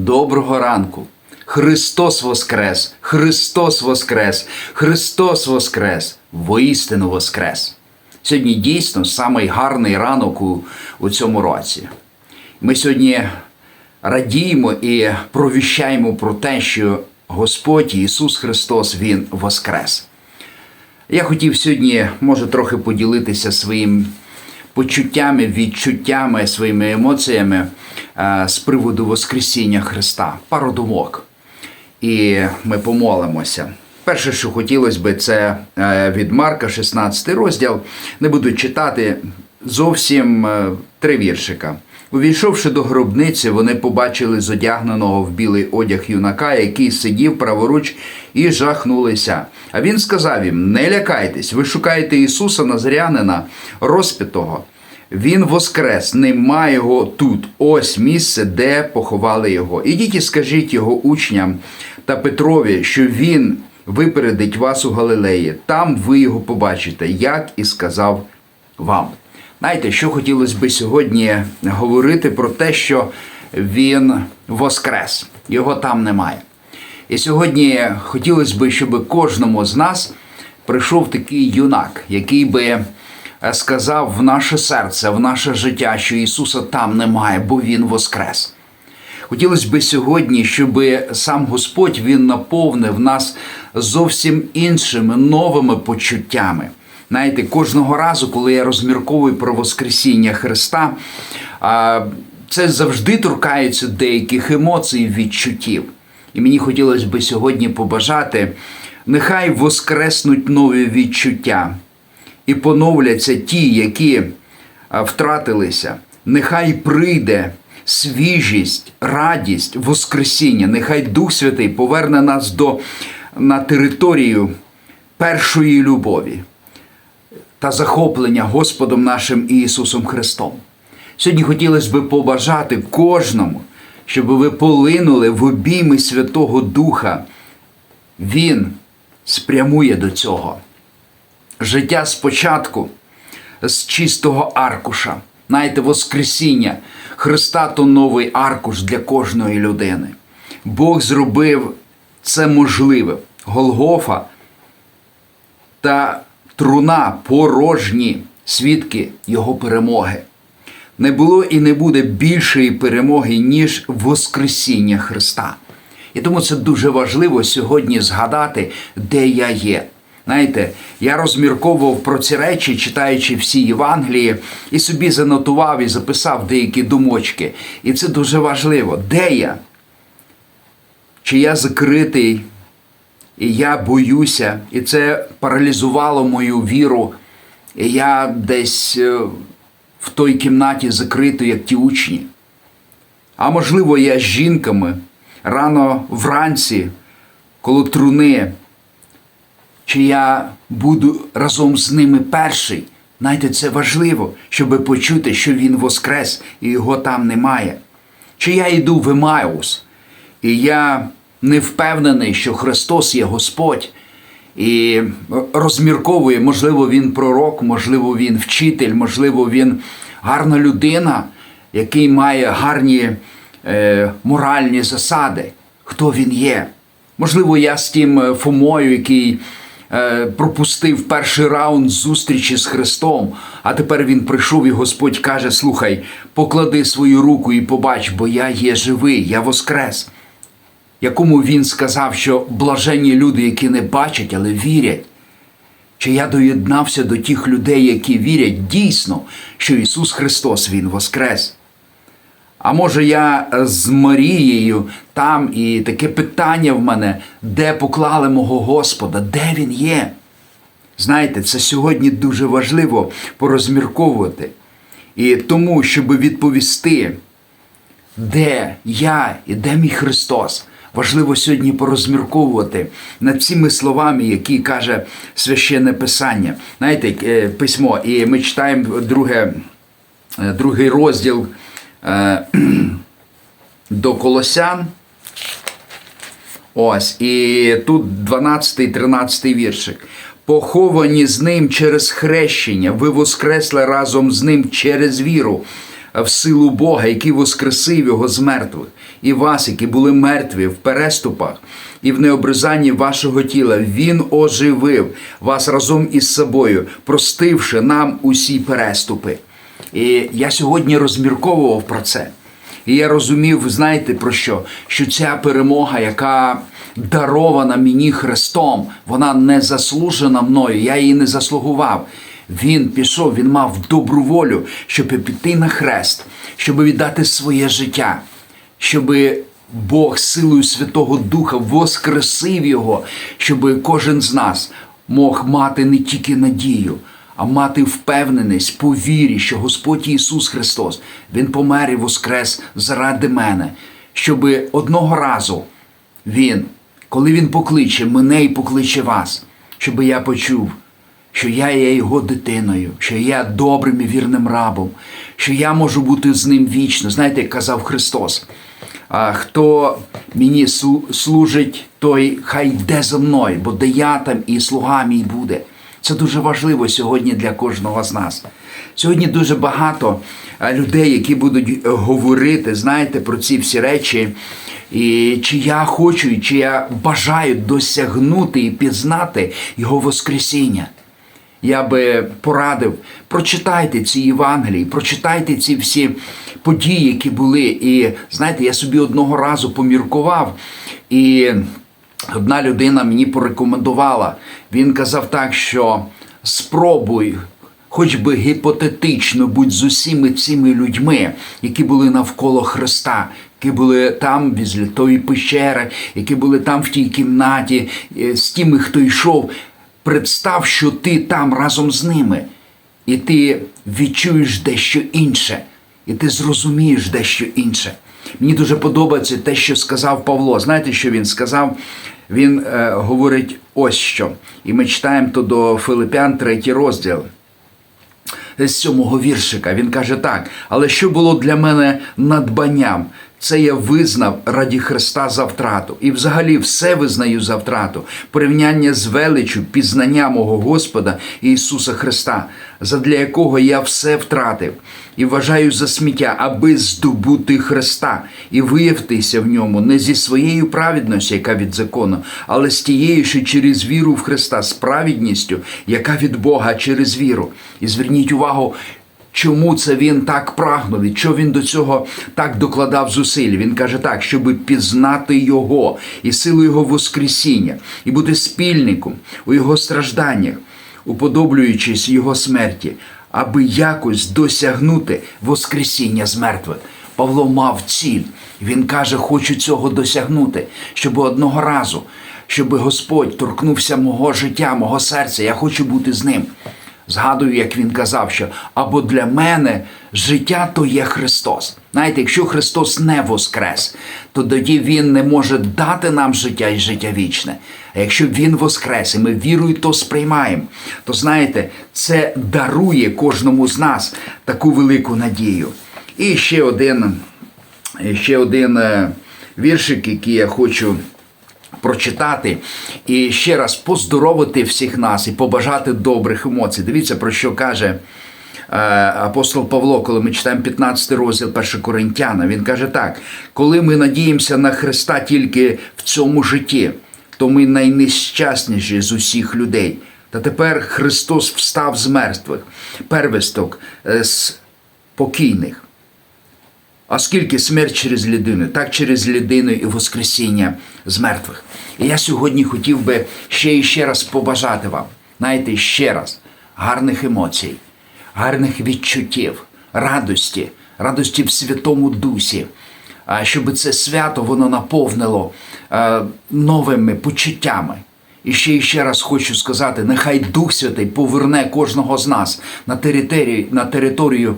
Доброго ранку! Христос Воскрес! Христос Воскрес! Христос Воскрес! Воістину Воскрес! Сьогодні дійсно самий гарний ранок у, у цьому році. Ми сьогодні радіємо і провіщаємо про те, що Господь Ісус Христос Він Воскрес. Я хотів сьогодні, може, трохи поділитися своїм почуттями, відчуттями, своїми емоціями е, з приводу Воскресіння Христа. Пару думок. І ми помолимося. Перше, що хотілося би, це е, від Марка, 16 розділ. Не буду читати зовсім е, три віршика. Увійшовши до гробниці, вони побачили зодягненого в білий одяг юнака, який сидів праворуч, і жахнулися. А він сказав їм: Не лякайтесь, ви шукаєте Ісуса Назарянина, розп'ятого. Він воскрес, нема його тут. Ось місце, де поховали його. Ідіть і скажіть його учням та Петрові, що він випередить вас у Галилеї. Там ви його побачите, як і сказав вам. Знаєте, що хотілося би сьогодні говорити про те, що він воскрес, його там немає. І сьогодні хотілося б, щоб кожному з нас прийшов такий юнак, який би е, сказав в наше серце, в наше життя, що Ісуса там немає, бо Він воскрес. Хотілося б сьогодні, щоб сам Господь Він наповнив нас зовсім іншими новими почуттями. Знаєте, кожного разу, коли я розмірковую про Воскресіння Христа, це завжди торкається деяких емоцій, відчуттів. І мені хотілося б сьогодні побажати, нехай воскреснуть нові відчуття і поновляться ті, які втратилися. Нехай прийде свіжість, радість, Воскресіння. Нехай Дух Святий поверне нас до, на територію першої любові та захоплення Господом нашим Ісусом Христом. Сьогодні хотілося б побажати кожному, щоб ви полинули в обійми Святого Духа. Він спрямує до цього. Життя спочатку з чистого аркуша. Знаєте, Воскресіння Христа то новий аркуш для кожної людини. Бог зробив це можливе. Голгофа та труна порожні свідки Його перемоги. Не було і не буде більшої перемоги, ніж Воскресіння Христа. І тому це дуже важливо сьогодні згадати, де я є. Знаєте, я розмірковував про ці речі, читаючи всі Євангелії, і собі занотував і записав деякі думочки. І це дуже важливо. Де я? Чи я закритий? І я боюся, і це паралізувало мою віру. І я десь е, в той кімнаті закритий, як ті учні. А можливо, я з жінками рано вранці, коло труни, чи я буду разом з ними перший. Знаєте, це важливо, щоб почути, що він воскрес і його там немає. Чи я йду в Емаус, і я не впевнений, що Христос є Господь, і розмірковує, можливо, він пророк, можливо, він вчитель, можливо, він гарна людина, який має гарні е, моральні засади. Хто він є? Можливо, я з тим Фомою, який е, пропустив перший раунд зустрічі з Христом, а тепер він прийшов і Господь каже: Слухай, поклади свою руку і побач, бо я є живий, я воскрес якому він сказав, що блаженні люди, які не бачать, але вірять. Чи я доєднався до тих людей, які вірять дійсно, що Ісус Христос Він Воскрес? А може, я з Марією там і таке питання в мене, де поклали мого Господа, де Він є? Знаєте, це сьогодні дуже важливо порозмірковувати. І тому, щоб відповісти, де я і де мій Христос, важливо сьогодні порозмірковувати над цими словами, які каже священне Писання. Знаєте, е, письмо, і ми читаємо друге, е, другий розділ е, до Колосян. Ось, і тут 12-13 віршик. Поховані з ним через хрещення, ви воскресли разом з ним через віру в силу Бога, який воскресив його з мертвих, і вас, які були мертві в переступах і в необризанні вашого тіла, Він оживив вас разом із собою, простивши нам усі переступи. І я сьогодні розмірковував про це. І я розумів, знаєте про що? Що ця перемога, яка дарована мені Христом, вона не заслужена мною, я її не заслугував. Він пішов, він мав добру волю, щоб піти на хрест, щоб віддати своє життя, щоб Бог силою Святого Духа воскресив його, щоб кожен з нас мог мати не тільки надію, а мати впевненість по вірі, що Господь Ісус Христос Він помер і воскрес заради мене, щоб одного разу Він, коли Він покличе мене і покличе вас, щоб я почув, що я є його дитиною, що я добрим і вірним рабом, що я можу бути з ним вічно. Знаєте, як казав Христос. А хто мені служить, той хай йде за мною, бо де я там і слуга мій буде. Це дуже важливо сьогодні для кожного з нас. Сьогодні дуже багато е, людей, які будуть е, говорити, знаєте, про ці всі речі. І чи я хочу, чи я бажаю досягнути і пізнати його Воскресіння. Я би порадив, прочитайте ці Євангелії, прочитайте ці всі події, які були. І знаєте, я собі одного разу поміркував, і одна людина мені порекомендувала. Він казав так, що спробуй. Хоч би гіпотетично будь з усіми цими людьми, які були навколо Христа, які були там біля тої пещери, які були там в тій кімнаті, е, з тими, хто йшов. Представ, що ти там разом з ними, і ти відчуєш дещо інше, і ти зрозумієш дещо інше. Мені дуже подобається те, що сказав Павло. Знаєте, що він сказав? Він е, говорить ось що. І ми читаємо то до Филипян, третій розділ з сьомого віршика. Він каже так: але що було для мене надбанням? Це я визнав раді Христа за втрату. І взагалі все визнаю за втрату. Порівняння з величю, пізнання мого Господа Ісуса Христа, задля якого я все втратив, і вважаю за сміття, аби здобути Христа і виявитися в ньому не зі своєю праведністю, яка від закону, але з тією, що через віру в Христа, з праведністю, яка від Бога через віру. І зверніть увагу. Чому це він так прагнув? І що він до цього так докладав зусиль? Він каже так, щоб пізнати його і силу його Воскресіння, і бути спільником у його стражданнях, уподоблюючись його смерті, аби якось досягнути Воскресіння з мертвих. Павло мав ціль. Він каже, хочу цього досягнути, щоб одного разу, щоб Господь торкнувся мого життя, мого серця. Я хочу бути з ним. Згадую, як він казав, що або для мене життя то є Христос. Знаєте, якщо Христос не воскрес, то тоді Він не може дати нам життя і життя вічне. А якщо Він воскрес, і ми вірою то сприймаємо, то знаєте, це дарує кожному з нас таку велику надію. І ще один, ще один е, віршик, який я хочу прочитати і ще раз поздоровити всіх нас і побажати добрих емоцій. Дивіться, про що каже е, апостол Павло, коли ми читаємо 15 розділ 1 Коринтяна. Він каже так: коли ми надіємося на Христа тільки в цьому житті, то ми найнещасніші з усіх людей. Та тепер Христос встав з мертвих, первісток е, з покійних. А скільки смерть через людину, так через людину і Воскресіння з мертвих. Я сьогодні хотів би ще і ще раз побажати вам, знаєте, ще раз, гарних емоцій, гарних відчуттів, радості, радості в Святому Дусі, щоб це свято воно наповнило е, новими почуттями. І ще і ще раз хочу сказати: нехай Дух Святий поверне кожного з нас на територію, на територію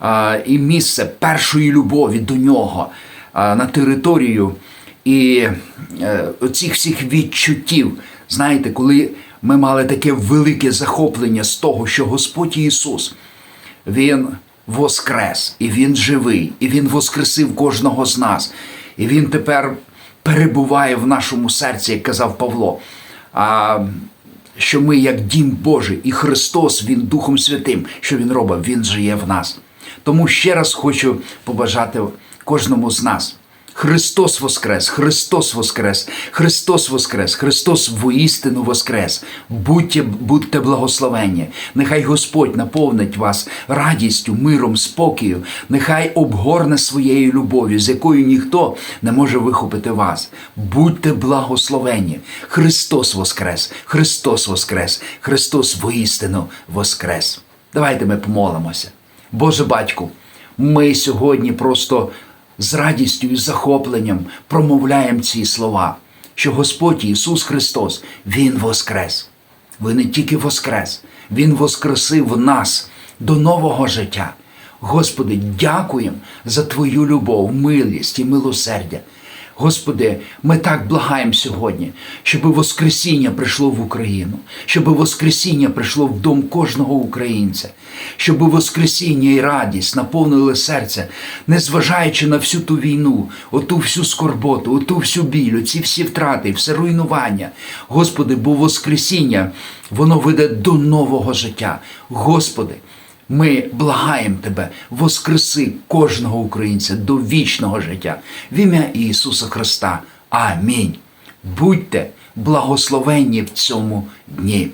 а, і місце першої любові до нього, а, на територію і е, оцих всіх відчуттів. Знаєте, коли ми мали таке велике захоплення з того, що Господь Ісус, Він воскрес, і Він живий, і Він воскресив кожного з нас. І Він тепер перебуває в нашому серці, як казав Павло. А що ми, як дім Божий, і Христос, Він Духом Святим, що Він робить, Він живе в нас. Тому ще раз хочу побажати кожному з нас. Христос Воскрес, Христос Воскрес, Христос Воскрес, Христос воістину Воскрес. Будьте, будьте благословенні. Нехай Господь наповнить вас радістю, миром, спокою. Нехай обгорне своєю любов'ю, з якою ніхто не може вихопити вас. Будьте благословенні. Христос Воскрес, Христос Воскрес, Христос воістину Воскрес. Давайте ми помолимося. Боже батьку, ми сьогодні просто з радістю і захопленням промовляємо ці слова, що Господь Ісус Христос, Він воскрес. Ви не тільки воскрес, Він воскресив нас до нового життя. Господи, дякуємо за Твою любов, милість і милосердя. Господи, ми так благаємо сьогодні, щоб Воскресіння прийшло в Україну, щоб Воскресіння прийшло в дом кожного українця, щоб Воскресіння і радість наповнили серце, незважаючи на всю ту війну, оту всю скорботу, оту всю біль, оці всі втрати, все руйнування. Господи, бо Воскресіння, воно веде до нового життя. Господи, ми благаємо Тебе, воскреси кожного українця до вічного життя в ім'я Ісуса Христа. Амінь. Будьте благословенні в цьому дні.